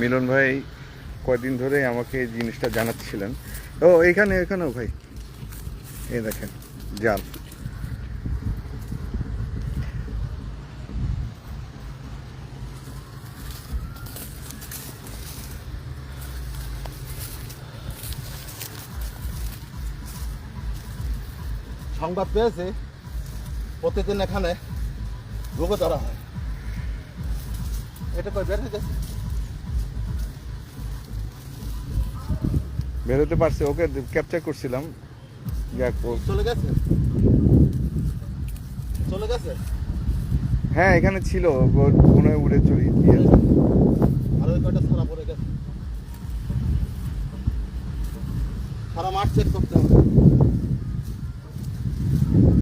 মিলন ভাই কয়দিন ধরে আমাকে জিনিসটা জানাচ্ছিলেন। ও, এখানে, এখানেও ভাই। এই দেখেন, জাল। সংবাদ পেয়েছে, প্রতিদিন এখানে রোগও ধরা হয়। এটা কই বের হয়ে গেছে বেরোতে পারছে ওকে ক্যাপচার করছিলাম। যাক চলে গেছে? চলে গেছে? হ্যাঁ এখানে ছিল মনে হয় উড়ে চড়ি দিয়ে আর ওই কয়টা সারা পড়ে গেছে। সারা মাঠ চেক করতে হবে।